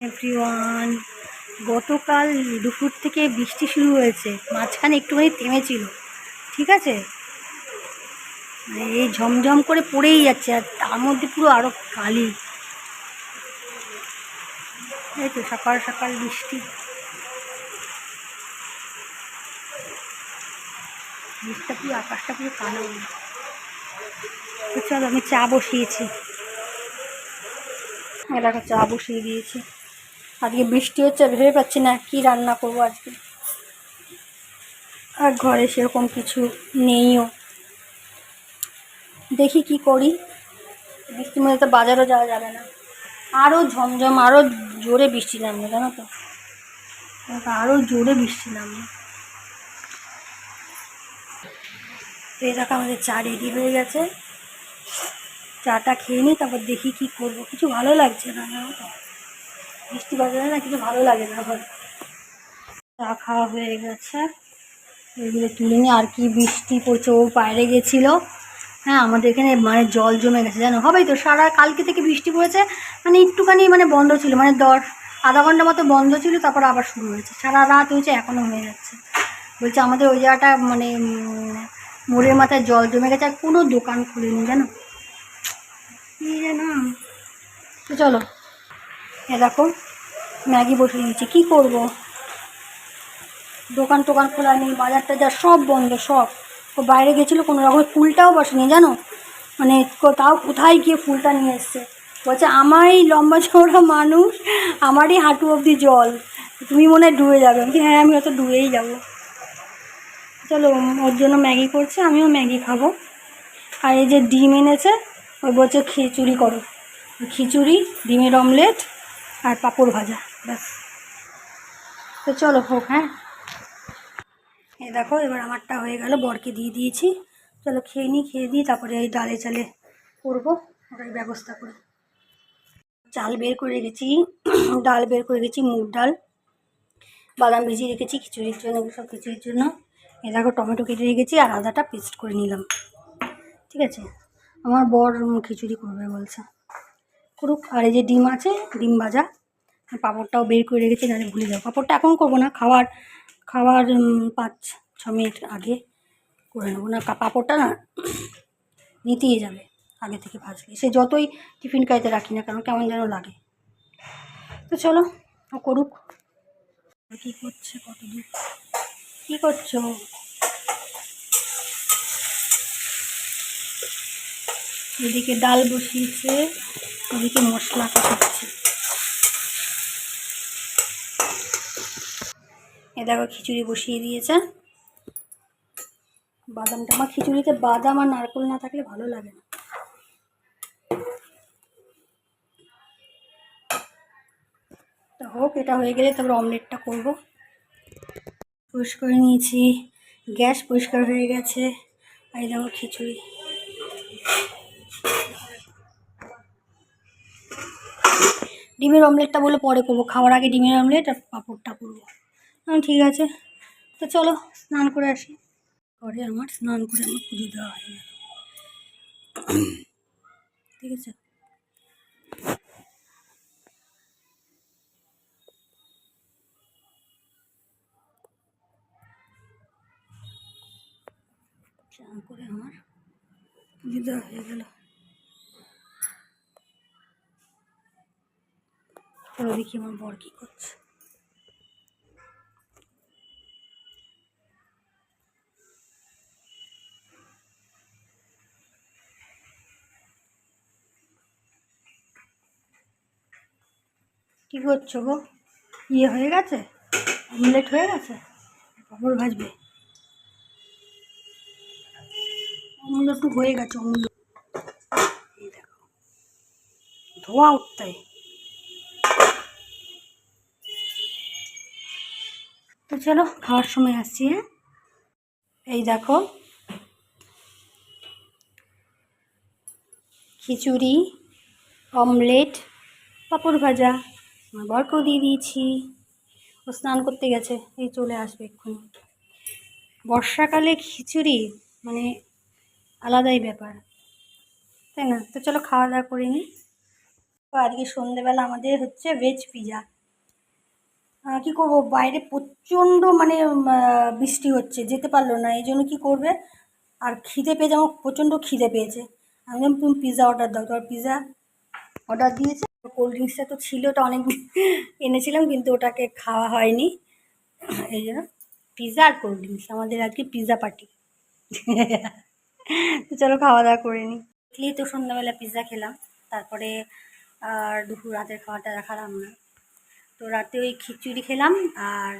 Everyone, গতকাল দুপুর থেকে বৃষ্টি শুরু হয়েছে, মাঝখানে একটুখানি থেমেছিল, ঠিক আছে? মানে এই ঝমঝম করে পড়েই যাচ্ছে, আর তার মধ্যে পুরো আরও কালি। এই তো সকাল সকাল বৃষ্টি। বৃষ্টিটা পুরো আকাশটা পুরো কালো। চলো, আমি চা বসিয়েছি। এলাকা চা বসিয়ে দিয়েছি। আজকে বৃষ্টি হচ্ছে ভেবে পাচ্ছি না কি রান্না করব আজকে। আর ঘরে সেরকম কিছু নেইও। দেখি কি করি। বৃষ্টির মধ্যে তো বাজারও যাওয়া যাবে না। আরও ঝমঝম আরও জোরে বৃষ্টি নামবে, জানো তো? আরও জোরে বৃষ্টি নামবে। তো এই দেখো আমাদের চা রেডি হয়ে গেছে। চাটা খেয়ে নিই, তারপর দেখি কি করব। কিছু ভালো লাগছে না, জানো তো? বৃষ্টি বাজারে না কিছু ভালো লাগে না আমার চা খাওয়া হয়ে গেছে। এগুলো তুলে নিয়ে আর কি বৃষ্টি পড়ছে, ও বাইরে গেছিল। হ্যাঁ আমাদের এখানে মানে জল জমে গেছে, জানো? হবেই তো, সারা কালকে থেকে বৃষ্টি পড়েছে মানে একটুখানি মানে বন্ধ ছিল মানে দশ, আধা ঘণ্টা মতো বন্ধ ছিল, তারপর আবার শুরু হয়েছে। সারা রাত হয়েছে এখনও হয়ে যাচ্ছে। বলছে আমাদের ওই জায়গাটা মানে মোড়ের মাথায় জল জমে গেছে, আর কোনো দোকান খুলেনি, জানো? কি যেন। তো চলো এ দেখো, ম্যাগি বসে দিয়েছি। কী করব? দোকান টোকান খোলা নেই বাজার টাজার সব বন্ধ, সব। ও বাইরে গেছিল, কোনো রকম ফুলটাও বসেনি, জানো? মানে কোথাও কোথায় গিয়ে ফুলটা নিয়ে এসছে? বলছে, আমারই লম্বা চওড়া মানুষ, আমারই হাঁটু অবধি জল। তুমি মনে হয় ডুবে যাবে। আমি হ্যাঁ আমি হয়তো ডুবেই যাব। চলো, ওর জন্য ম্যাগি করছে, আমিও ম্যাগি খাব। আর এই যে ডিম এনেছে ওই বলছে, খিচুড়ি করো। খিচুড়ি, ডিমের অমলেট আর পাঁপড় ভাজা, ব্যাস। তো চলো হোক হ্যাঁ? এই দেখো, এবার আমারটা হয়ে গেল, বরকে দিয়ে দিয়েছি। চলো খেয়ে নিই, খেয়ে দিই তারপরে এই ডালে চালে করব, ওটাই ব্যবস্থা করে। চাল বের করে রেখেছি, ডাল বের করে রেখেছি, মুগ ডাল, বাদাম ভিজিয়ে রেখেছি, খিচুড়ির জন্য সব খিচুড়ির জন্য। এই দেখো, টমেটো কেটে রেখেছি, আর আদাটা পেস্ট করে নিলাম। ঠিক আছে? আমার বর খিচুড়ি করবে বলছে। করুক আর এই যে ডিম আছে, ডিম ভাজা পাঁপড়টাও বের করে রেখেছি, নাহলে ভুলে যাব। পাঁপড়টা এখন করব না, খাওয়ার খাওয়ার পাঁচ, ছ মিনিট আগে করে নেব। না পাঁপড়টা না নিতেই যাবে আগে থেকে ভাজলে সে যতই টিফিন খাইতে রাখি না কেন, কেমন যেন লাগে। তো চলো করুক। কী করছে, কত দূর? কী করছ? এদিকে ডাল বসিয়েছে। ওদিকে মশলা কষাচ্ছে এ দেখো খিচুড়ি বসিয়ে দিয়েছে। বাদামটা, আমার খিচুড়িতে বাদাম আর নারকেল না থাকলে ভালো লাগে না। তা হোক, এটা হয়ে গেলে তারপর অমলেটটা করব। পরিষ্কার নিয়েছি। গ্যাস পরিষ্কার হয়ে গেছে। আর দেখো খিচুড়ি। ডিমের অমলেটটা বলে পরে করব, খাওয়ার আগে ডিমের অমলেট আর পাঁপড়টা করব। ঠিক আছে। তো চলো, স্নান করে আসি। পরে আমার স্নান করে আমার পুজো দেওয়া হয়ে গেল। ঠিক আছে? স্নান করে আমার পুজো দেওয়া হয়ে গেল। চলো দেখি আমার বর কী করছে। কী করছ গো? ইয়ে হয়ে গেছে? অমলেট হয়ে গেছে? পাপড় ভাজবে? অমূল্য একটু হয়ে গেছে অমূল্য ধোয়া উঠতে তো চলো খাওয়ার সময় আসছি হ্যাঁ? এই দেখো। খিচুড়ি, অমলেট, পাঁপড় ভাজা, আমার বরকেও দিয়ে দিয়েছি। ও স্নান করতে গেছে, এই চলে আসবে এক্ষুনি। বর্ষাকালে খিচুড়ি মানে আলাদাই ব্যাপার, তাই না? তো চলো খাওয়া দাওয়া করে নিই। তো আজকে সন্ধেবেলা আমাদের হচ্ছে ভেজ পিজা কী করব? বাইরে প্রচণ্ড মানে বৃষ্টি হচ্ছে, যেতে পারল না, এই জন্য কী করবে? আর খিদে পেয়েছে, আমার প্রচণ্ড খিদে পেয়েছে। আমি বললাম, তুমি পিৎজা অর্ডার দাও। তোমার পিৎজা অর্ডার দিয়েছে। কোল্ড ড্রিঙ্কসটা তো ছিল, ওটা অনেক এনেছিলাম, কিন্তু ওটাকে খাওয়া হয়নি। এই জন্য পিৎজা আর কোল্ড ড্রিঙ্কস আমাদের আজকে পিৎজা পার্টি তো চলো, খাওয়া দাওয়া করে নিই দেখলেই তো সন্ধ্যাবেলা পিৎজা খেলাম, তারপরে আর দুপুর রাতের খাওয়াটা দেখালাম না। তো রাতে ওই খিচুড়ি খেলাম আর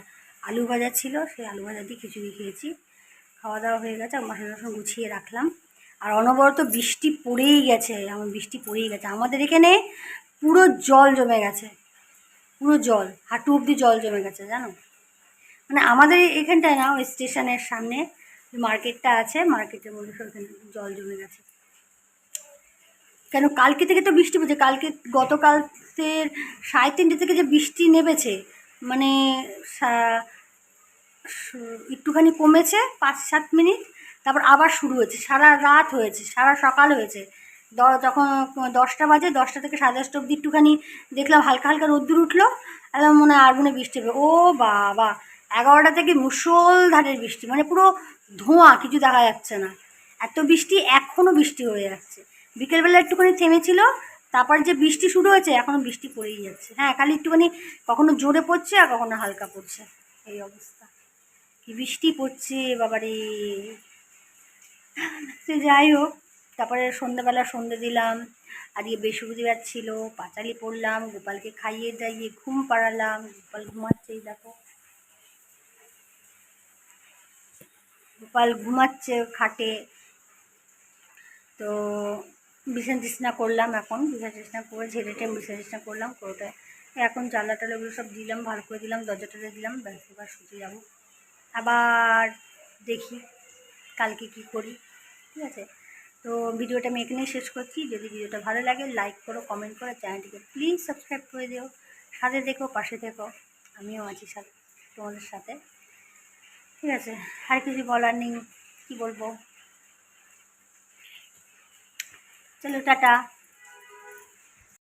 আলু ভাজা ছিল, সেই আলু ভাজা দিয়ে খিচুড়ি খেয়েছি। খাওয়া দাওয়া হয়ে গেছে মশলা টশলা গুছিয়ে রাখলাম। আর অনবরত বৃষ্টি পড়েই গেছে, আমার বৃষ্টি পড়েই গেছে। আমাদের এখানে পুরো জল জমে গেছে, পুরো জল, হাঁটু অবধি জল জমে গেছে, জানো? মানে আমাদের এখানটায় না, ওই স্টেশনের সামনে মার্কেটটা আছে, মার্কেটের মধ্যে ওখানে জল জমে গেছে। কেন কালকে থেকে তো বৃষ্টি পড়ছে, কালকে গতকালকের সাড়ে তিনটে থেকে যে বৃষ্টি নেমেছে মানে একটুখানি কমেছে পাঁচ সাত মিনিট, তারপর আবার শুরু হয়েছে, সারা রাত হয়েছে, সারা সকাল হয়েছে। দ- যখন দশটা বাজে, দশটা থেকে সাড়ে দশটা অবধি একটুখানি দেখলাম হালকা হালকা রোদ্দুর উঠল, একদম মনে হয় আর মনে বৃষ্টি হবে। ও বাবা, এগারোটা থেকে মুষলধারের বৃষ্টি মানে পুরো ধোঁয়া, কিছু দেখা যাচ্ছে না। এত বৃষ্টি এখনও বৃষ্টি হয়ে যাচ্ছে। বিকেলবেলা একটুখানি থেমেছিল, তারপর যে বৃষ্টি শুরু হয়েছে এখনও বৃষ্টি পড়েই যাচ্ছে। হ্যাঁ খালি একটুখানি কখনো জোরে পড়ছে আর কখনো হালকা পড়ছে। এই অবস্থা। কি বৃষ্টি পড়ছে, বাবারে। সে যাই হোক, তারপরে সন্ধ্যেবেলা সন্ধে দিলাম, আজকে বৃহস্পতিবার ছিল, পাঁচালি পড়লাম, গোপালকে খাইয়ে দাইয়ে ঘুম পাড়ালাম, গোপাল ঘুমাচ্ছে এই দেখো। গোপাল ঘুমাচ্ছে খাটে। তো বিছানা টিছনা করলাম এখন বিছানা টিছনা করে ঝেড়ে টেম বিছানা টিছনা করলাম কোনোটা এখন জানলা টালাগুলো সব দিলাম ভালো করে দিলাম, দরজা টরজা দিলাম, ব্যাস, এবার শুতে যাব। আবার দেখি কালকে কি করি, ঠিক আছে? তো ভিডিওটা আমি এখানেই শেষ করছি। যদি ভিডিওটা ভালো লাগে লাইক করো কমেন্ট করো, চ্যানেলটিকে প্লিজ সাবস্ক্রাইব করে দিও। সাথে দেখো পাশে থেকো, আমিও আছি সাথে, তোমাদের সাথে। ঠিক আছে? আর কিছু বলার নেই, কী বলব? চলো টাটা।